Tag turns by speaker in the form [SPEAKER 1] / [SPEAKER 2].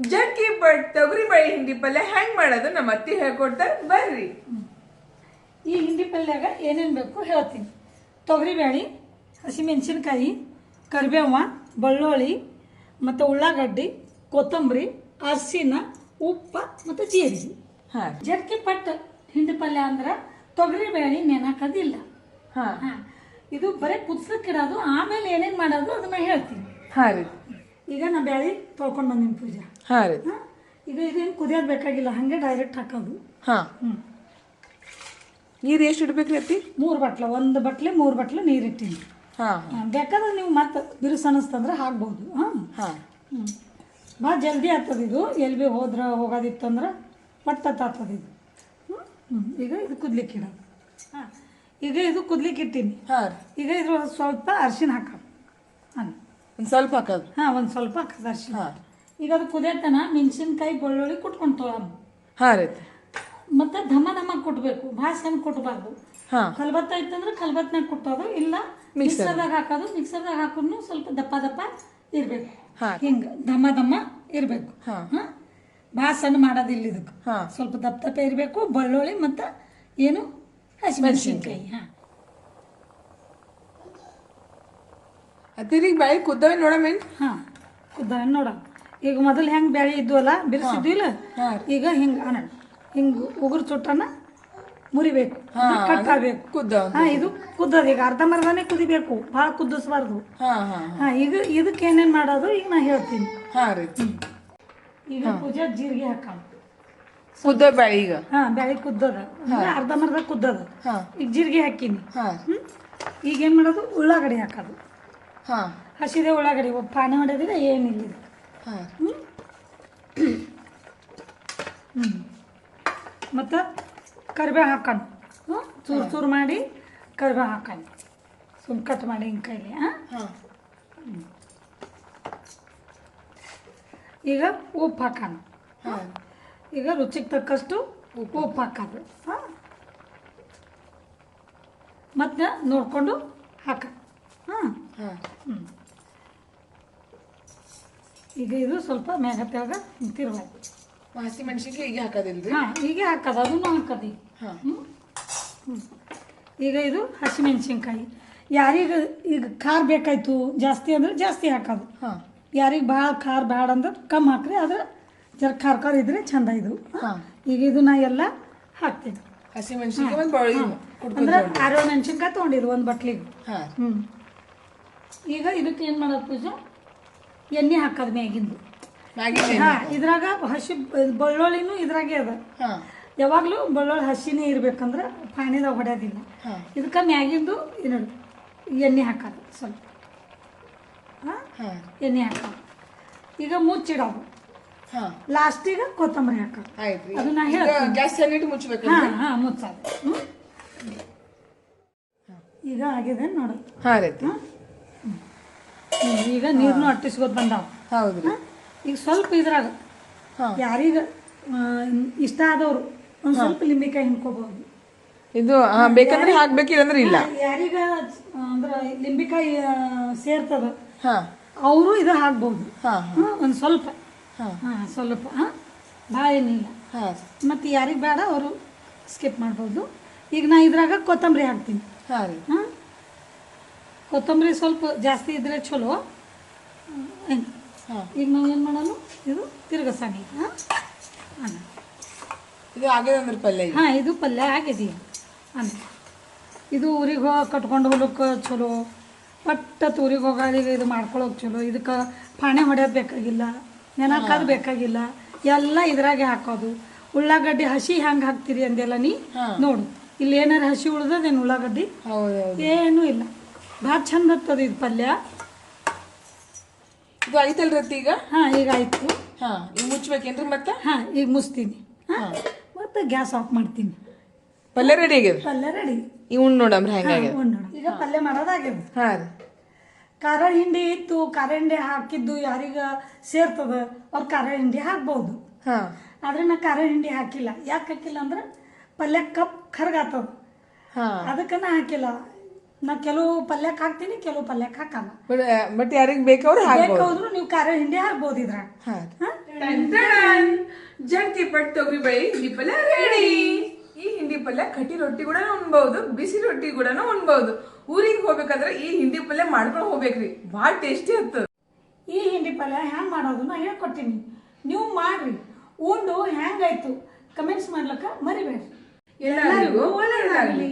[SPEAKER 1] ಜಡ್ಕಿ but ತೊಗರಿ ಬೇಳೆ ಹಿಂಡಿ ಪಲ್ಯ ಹೆಂಗ್ ಮಾಡೋದು ನಮ್ಮ ಅತ್ತಿ ಹೇಳ್ಕೊಡ್ತಾರೆ ಬರ್ರಿ.
[SPEAKER 2] ಈ ಹಿಂಡಿ ಪಲ್ಯಾಗ ಏನೇನು ಬೇಕು ಹೇಳ್ತೀನಿ. ತೊಗರಿಬೇಳೆ ಹಸಿಮೆಣಸಿನ್ಕಾಯಿ ಕರಿಬೇವ ಬೆಳ್ಳುಳ್ಳಿ ಮತ್ತು ಉಳ್ಳಾಗಡ್ಡಿ ಕೊತ್ತಂಬರಿ ಅರಿಶಿನ ಉಪ್ಪ ಮತ್ತು ಜೀರಿಗೆ.
[SPEAKER 1] ಹಾಂ.
[SPEAKER 2] ಜಟ್ಕಿ ಪಟ್ಟು ಹಿಂಡಿ ಪಲ್ಯ ಅಂದ್ರೆ ತೊಗರಿಬೇಳೆ ನೆನಕದಿಲ್ಲ.
[SPEAKER 1] ಹಾಂ.
[SPEAKER 2] ಹಾಂ. ಇದು ಬರೀ ಕುದಿಸಕ್ಕಿಡೋದು ಆಮೇಲೆ ಏನೇನು ಮಾಡೋದು ಅದನ್ನ ಹೇಳ್ತೀನಿ.
[SPEAKER 1] ಹಾ ರೀ.
[SPEAKER 2] ಈಗ ನಾ ಬ್ಯಾಳಿ ತೊಳ್ಕೊಂಡು ಬಂದಿನಿ ಪೂಜಾ.
[SPEAKER 1] ಹಾಂ ರೀ.
[SPEAKER 2] ಹಾ? ಈಗ ಇದೇನು ಕುದಿಯೋದ್ ಬೇಕಾಗಿಲ್ಲ ಹಾಗೆ ಡೈರೆಕ್ಟ್ ಹಾಕೋದು.
[SPEAKER 1] ಹಾ.
[SPEAKER 2] ಹ್ಞೂ
[SPEAKER 1] ನೀರು ಎಷ್ಟು ಇಡ್ಬೇಕ್ರಿ ಅತ್ತಿ?
[SPEAKER 2] ಮೂರು ಬಟ್ಲ ಒಂದು ಬಟ್ಲೆ ಮೂರು ಬಟ್ಲೆ ನೀರು ಇಟ್ಟೀನಿ.
[SPEAKER 1] ಹಾಂ.
[SPEAKER 2] ಹಾ, ಬೇಕಾದ್ರೆ ನೀವು ಮತ್ತೆ ಬಿರುಸು ಅನ್ನಿಸ್ತಂದ್ರೆ ಹಾಕ್ಬೋದು. ಹಾಂ?
[SPEAKER 1] ಹಾಂ.
[SPEAKER 2] ಹ್ಞೂ ಭಾಳ ಜಲ್ದಿ ಆಗ್ತದೆ ಇದು. ಎಲ್ಲಿ ಬಿ ಹೋದ್ರೆ ಹೋಗೋದಿತ್ತಂದ್ರೆ ಪಟ್ಟತ್ ಆಗ್ತದೆ ಇದು. ಈಗ ಇದು ಕುದ್ಲಿಕ್ಕೆ ಇಡೋದು. ಹಾಂ. ಈಗ ಇದು ಕುದ್ಲಿಕ್ಕೆ ಇಟ್ಟೀನಿ.
[SPEAKER 1] ಹಾಂ ರೀ.
[SPEAKER 2] ಈಗ ಇದ್ರ ಸ್ವಲ್ಪ ಅರ್ಶಿನ ಹಾಕೋದು. ಹಾಂ
[SPEAKER 1] ಒಂದ್ ಸ್ವಲ್ಪ ಹಾಕೋದು.
[SPEAKER 2] ಹಾಂ ಒಂದು ಸ್ವಲ್ಪ ಹಾಕೋದು ಅರ್ಶಿನ
[SPEAKER 1] ಹಾ.
[SPEAKER 2] ಈಗ ಅದು ಕುದಿಯತನ ಮೆಣಸಿನ್ಕಾಯಿ ಬೆಳ್ಳುಳ್ಳಿ ಕುಟ್ಕೊಂಡು ತೊಗೊಳಮ್ಮ
[SPEAKER 1] ಹಾಂ ರೀ
[SPEAKER 2] ಮತ್ತು ಧಮ ಧಮ ಕುಟ್ಬೇಕು ಭಾಳ ಸಣ್ಣ ಕುಟ್ಬಾರ್ದು.
[SPEAKER 1] ಹಾಂ.
[SPEAKER 2] ಕಲ್ಬತ್ತ ಇತ್ತಂದ್ರೆ ಕಲ್ಬತ್ತನಾಗ ಕುಟ್ಟೋದು ಇಲ್ಲ ಮಿಕ್ಸರ್ದಾಗ ಹಾಕೋದು ಮಿಕ್ಸರ್ದಾಗ ಹಾಕೋನು ಸ್ವಲ್ಪ ದಪ್ಪ ದಪ್ಪ ಇರಬೇಕು.
[SPEAKER 1] ಹಾ.
[SPEAKER 2] ಹಿಂಗೆ ಧಮ ಧಮ ಇರಬೇಕು.
[SPEAKER 1] ಹಾಂ.
[SPEAKER 2] ಹಾಂ. ಭಾಳ ಸಣ್ಣ ಮಾಡೋದಿಲ್ಲ ಇದಕ್ಕೆ
[SPEAKER 1] ಹಾಂ.
[SPEAKER 2] ಸ್ವಲ್ಪ ದಪ್ಪ ದಪ್ಪ ಇರಬೇಕು ಬೆಳ್ಳುಳ್ಳಿ ಮತ್ತು ಏನು? ಹಸಿಮೆಣಸಿನ್ಕಾಯಿ ಹಾಂ.
[SPEAKER 1] ಅತ್ತಿರಿಗೆ ಬ್ಯಾಳಿ ಕುದ್ದವೆ ನೋಡಮೇನ್
[SPEAKER 2] ಹಾಂ ಕುದ್ದ ನೋಡ ಈಗ ಮೊದಲು ಹೆಂಗೆ ಬ್ಯಾಳಿ ಇದ್ವಲ್ಲ ಬಿರ್ಸಿದ್ವಿಲ್ಲ. ಈಗ ಹಿಂಗೆ ಅನ್ನ ಹಿಂಗೆ ಉಗುರು ಚುಟ್ಟನ ಮುರಿಬೇಕು. ಕಟ್ ಆಗಬೇಕು.
[SPEAKER 1] ಕುದ್ದ
[SPEAKER 2] ಹಾಂ ಇದು ಕುದ್ದದ. ಈಗ ಅರ್ಧಂಬರ್ಧನೇ ಕುದಿಬೇಕು. ಭಾಳ ಕುದಿಸ್ಬಾರ್ದು
[SPEAKER 1] ಹಾ
[SPEAKER 2] ಈಗ ಇದಕ್ಕೆ ಏನೇನು ಮಾಡೋದು? ಈಗ ನಾ ಹೇಳ್ತೀನಿ.
[SPEAKER 1] ಹಾಂ ರೀ.
[SPEAKER 2] ಈಗ ಪೂಜೆ ಜೀರಿಗೆ ಹಾಕೋದು
[SPEAKER 1] ಕುದ್ದ ಬ್ಯಾಳಿ ಈಗ?
[SPEAKER 2] ಹಾ ಬ್ಯಾಳಿ ಕುದ್ದದ. ಅರ್ಧಂಬರ್ಧ ಕುದ್ದದ. ಈಗ ಜೀರಿಗೆ ಹಾಕಿನಿ. ಈಗ ಏನು ಮಾಡೋದು? ಉಳ್ಳಾಗಡ್ಡಿ ಹಾಕೋದು. ಹಸಿದೆ ಉಳ್ಳಾಗಡ್ಡಿ ಒಬ್ಬ ಪಾನಿ ಮಾಡೋದಿಲ್ಲ ಏನಿಲ್ಲ ಹ್ಞೂ ಹ್ಞೂ ಮತ್ತು ಕರಿಬೇವು ಹಾಕೋಣ ಹ್ಞೂ ಚೂರು ಚೂರು ಮಾಡಿ ಕರಿಬೇವು ಹಾಕೋಣ ಸುಮ್ ಕಟ್ ಮಾಡಿ ಹಿಂಗೆ ಕೈಲಿ ಹಾಂ. ಈಗ ಉಪ್ಪು ಹಾಕೋಣ
[SPEAKER 1] ಹಾ.
[SPEAKER 2] ಈಗ ರುಚಿಗೆ ತಕ್ಕಷ್ಟು ಉಪ್ಪು. ಹಾಕೋದು ಹಾಂ. ಮತ್ತು ನೋಡಿಕೊಂಡು ಹಾಕ. ಹಾಂ ಹ್ಞೂ ಈಗ ಇದು ಸ್ವಲ್ಪ ಮ್ಯಾಗ ತೆಳಗ ತಿರ್ಬೇಕು.
[SPEAKER 1] ಹಸಿ ಮೆಣಸಿನ್ಕಾಯಿ ಈಗ ಹಾಕೋದಿಲ್ರಿ?
[SPEAKER 2] ಹಾಂ ಹೀಗೆ ಹಾಕೋದು ಅದನ್ನು ಹಾಕದಿ.
[SPEAKER 1] ಹಾಂ.
[SPEAKER 2] ಹ್ಞೂ ಈಗ ಇದು ಹಸಿಮೆಣಸಿನ್ಕಾಯಿ. ಯಾರಿಗೆ ಈಗ ಖಾರ ಬೇಕಾಯ್ತು ಜಾಸ್ತಿ ಅಂದ್ರೆ ಜಾಸ್ತಿ ಹಾಕೋದು.
[SPEAKER 1] ಹಾಂ.
[SPEAKER 2] ಯಾರಿಗೆ ಭಾಳ ಖಾರ ಬೇಡ ಅಂದ್ರೆ ಕಮ್ಮಿ ಹಾಕ್ರಿ ಆದ್ರೆ ಜರ ಖಾರ ಖಾರ ಇದ್ರೆ ಚಂದ ಇದು.
[SPEAKER 1] ಹಾಂ.
[SPEAKER 2] ಈಗ ಇದು ನಾ ಎಲ್ಲ ಹಾಕ್ತೀನಿ.
[SPEAKER 1] ಹಸಿ ಮೆಣಸಿನ್ಕಾಯಿ ಒಂದು
[SPEAKER 2] ಅಂದ್ರೆ ಆರೋ ಮೆಣಸಿನ್ಕಾಯಿ ತೊಗೊಂಡಿದ್ದು ಒಂದು ಬಟ್ಲಿಗೆ.
[SPEAKER 1] ಹಾಂ.
[SPEAKER 2] ಹ್ಞೂ ಈಗ ಇದಕ್ಕೆ ಏನು ಮಾಡೋದು ಪೂಜೆ? ಎಣ್ಣೆ ಹಾಕೋದು ಮ್ಯಾಗಿಂದು.
[SPEAKER 1] ಮ್ಯಾಗಿ
[SPEAKER 2] ಹಾಂ ಇದ್ರಾಗ ಹಸಿ ಬೆಳ್ಳುಳ್ಳಿನೂ ಇದ್ರಾಗೆ ಅದ. ಯಾವಾಗಲೂ ಬೆಳ್ಳುಳ್ಳಿ ಹಸಿನೇ ಇರ್ಬೇಕಂದ್ರೆ ಪಾಣಿದಾಗ ಹೊಡ್ಯೋದಿಲ್ಲ. ಇದಕ್ಕೆ ಮ್ಯಾಗಿಂದು ಏನು ಎಣ್ಣೆ ಹಾಕೋದು ಸ್ವಲ್ಪ. ಹಾಂ? ಎಣ್ಣೆ ಹಾಕೋದು. ಈಗ ಮುಚ್ಚಿಡೋದು.
[SPEAKER 1] ಹಾ.
[SPEAKER 2] ಲಾಸ್ಟಿಗೆ ಕೊತ್ತಂಬರಿ ಹಾಕೋದು. ಅದು ನಾ
[SPEAKER 1] ಈಗ
[SPEAKER 2] ಹೇಳ್ತೀನಿ.
[SPEAKER 1] ಗ್ಯಾಸ್ ಮುಚ್ಚಬೇಕು
[SPEAKER 2] ಹಾಂ ಹಾಂ ಮುಚ್ಚೋದು. ಈಗ ಆಗಿದೆ
[SPEAKER 1] ರೀ
[SPEAKER 2] ಹಾಂ? ಈಗ ನೀರನ್ನು ಅಟ್ಟಿಸ್ಕೊತ ಬಂದಾವ.
[SPEAKER 1] ಹೌದ್ರಿ.
[SPEAKER 2] ಹಾಂ? ಈಗ ಸ್ವಲ್ಪ ಇದ್ರಾಗ ಯಾರಿಗೆ ಇಷ್ಟ ಆದವರು ಒಂದು ಸ್ವಲ್ಪ ಲಿಂಬಿಕಾಯಿ ಹಿಂಡ್ಕೋಬಹುದು.
[SPEAKER 1] ಇದು ಹಾ ಬೇಕಂದ್ರೆ ಹಾಕ್ಬೇಕು ಅಂದ್ರೆ ಇಲ್ಲ.
[SPEAKER 2] ಯಾರೀಗ ಅಂದ್ರೆ ಲಿಂಬೆಕಾಯಿ ಸೇರ್ತದ
[SPEAKER 1] ಹಾ.
[SPEAKER 2] ಅವರು ಇದು ಹಾಕ್ಬಹುದು.
[SPEAKER 1] ಹಾ
[SPEAKER 2] ಹಾಂ. ಒಂದು ಸ್ವಲ್ಪ.
[SPEAKER 1] ಹಾ.
[SPEAKER 2] ಹಾಂ ಸ್ವಲ್ಪ ಹಾಂ. ಭಾಳ ಏನಿಲ್ಲ
[SPEAKER 1] ಹಾ.
[SPEAKER 2] ಮತ್ತು ಯಾರಿಗೆ ಬೇಡ ಅವರು ಸ್ಕಿಪ್ ಮಾಡ್ಬೋದು ಈಗ ನಾ ಇದ್ರಾಗ ಕೊತ್ತಂಬರಿ ಹಾಕ್ತೀನಿ.
[SPEAKER 1] ಹಾ ರೀ.
[SPEAKER 2] ಹಾಂ? ಕೊತ್ತಂಬರಿ ಸ್ವಲ್ಪ ಜಾಸ್ತಿ ಇದ್ರೆ ಚಲೋ. ಈಗ ನಾವು ಏನು ಮಾಡೋಣ ಇದು ತಿರ್ಗಸಾನಿ ಈಗ ಹಾಂ? ಹಾಂ
[SPEAKER 1] ಇದು ಆಗಿದೆ ಅಂದ್ರೆ ಪಲ್ಯ
[SPEAKER 2] ಹಾಂ ಇದು ಪಲ್ಯ ಆಗಿದೆ. ಅನ್ನ. ಇದು ಊರಿಗೆ ಹೋಗಿ ಕಟ್ಕೊಂಡು ಹೋಗ್ಲಿಕ್ಕೆ ಚಲೋ. ಪಟ್ಟತ್ ಊರಿಗೆ ಹೋಗೋರಿಗೆ ಇದು ಮಾಡ್ಕೊಳ್ಳೋಕೆ ಚಲೋ. ಇದಕ್ಕೆ ಪಾಣೆ ಹೊಡ್ಯೋದು ಬೇಕಾಗಿಲ್ಲ. ನೆನಕಾದ್ ಬೇಕಾಗಿಲ್ಲ. ಎಲ್ಲ ಇದ್ರಾಗೆ ಹಾಕೋದು. ಉಳ್ಳಾಗಡ್ಡಿ ಹಸಿ ಹೆಂಗೆ ಹಾಕ್ತೀರಿ ಅಂದೆಲ್ಲ ನೀ? ನೋಡು. ಇಲ್ಲಿ ಏನಾರು ಹಸಿ ಉಳ್ದದೇನು ಉಳ್ಳಾಗಡ್ಡಿ? ಏನೂ ಇಲ್ಲ. ಭಾಳ ಚಂದ ಬರ್ತದೆ ಇದು ಪಲ್ಯ?
[SPEAKER 1] ಇದು ಆಯ್ತಲ್ರಿ ಅತ್ತಿ ಈಗ?
[SPEAKER 2] ಹಾಂ ಈಗ ಆಯಿತು.
[SPEAKER 1] ಹಾ ಈಗ ಮುಚ್ಬೇಕೇನ್ರಿ ಮತ್ತೆ?
[SPEAKER 2] ಹಾಂ ಈಗ ಮುಚ್ತೀನಿ ಹಾಂ ಮತ್ತು ಗ್ಯಾಸ್ ಆಫ್ ಮಾಡ್ತೀನಿ.
[SPEAKER 1] ಪಲ್ಯ ರೆಡಿ ಆಗ್ಯದ?
[SPEAKER 2] ಪಲ್ಯ ರೆಡಿ
[SPEAKER 1] ಉಣ್ ನೋಡಮ್ರಿ ಹೆಂಗಾಗ್ಯದ
[SPEAKER 2] ಈಗ ಪಲ್ಯ ಮಾಡೋದಾಗ್ಯದ
[SPEAKER 1] ಹಾಂ
[SPEAKER 2] ಖಾರ ಹಿಂಡಿ ಇತ್ತು ಖಾರ ಹಿಂಡಿ ಹಾಕಿದ್ದು ಯಾರಿಗ ಸೇರ್ತದ ಅವ್ರು ಖಾರ ಹಿಂಡಿ ಹಾಕ್ಬೋದು.
[SPEAKER 1] ಹಾಂ.
[SPEAKER 2] ಆದ್ರೆ ನಾ ಖಾರ ಹಿಂಡಿ ಹಾಕಿಲ್ಲ. ಯಾಕೆ ಹಾಕಿಲ್ಲ ಅಂದ್ರೆ ಪಲ್ಯ ಕಪ್ ಕರ್ಗಾತದ
[SPEAKER 1] ಹಾ.
[SPEAKER 2] ಅದಕ್ಕೆ ನಾ ಹಾಕಿಲ್ಲ. ನಾ ಕೆಲವು ಪಲ್ಯಕ್ಕೆ ಹಾಕ್ತೀನಿ ಕೆಲವು ಪಲ್ಯಕ್ಕೆ ಹಾಕಲ್ಲ.
[SPEAKER 1] ಬಟ್ ಬಟ್ ಯಾರಿಗ್ ಬೇಕವ್ರು ಹಾಕ್ಬೋದು.
[SPEAKER 2] ಬೇಕಾದ್ರೂ ನೀವು ಕಾರ ಹಿಂಡಿ ಹಾಕ್ಬೋದು ಇದ್ರ
[SPEAKER 1] ಹಾ? ಟನ್ ಟನ್ ಪಟ್ ತೊಗರಿ ಬೇಳೆ ಹಿಂಡಿ ಪಲ್ಯ ರೆಡಿ. ಈ ಹಿಂಡಿ ಪಲ್ಯ ಕಟಿ ರೊಟ್ಟಿ ಕೂಡ ಉಣ್ಬಹುದು ಬಿಸಿ ರೊಟ್ಟಿ ಕೂಡ ಉಣ್ಬಹುದು ಊರಿಗೆ ಹೋಗ್ಬೇಕಾದ್ರೆ ಈ ಹಿಂಡಿ ಪಲ್ಯ ಮಾಡ್ಕೊಂಡು ಹೋಗ್ಬೇಕ್ರಿ. ಭಾಳ ಟೇಸ್ಟಿ ಇರ್ತದ
[SPEAKER 2] ಈ ಹಿಂಡಿ ಪಲ್ಯ ಹ್ಯಾಂಗೆ ಮಾಡೋದು ನಾ ಹೇಳ್ಕೊಡ್ತೀನಿ. ನೀವು ಮಾಡ್ರಿ. ಉಂಡು ಹ್ಯಾಂಗಾಯ್ತು ಕಮೆಂಟ್ಸ್ ಮಾಡ್ಲಕ್ಕ ಮರಿಬೇಡ್ರಿ.
[SPEAKER 1] ಎಲ್ಲರಿಗೂ ಒಳ್ಳೆಯದಾಗಲಿ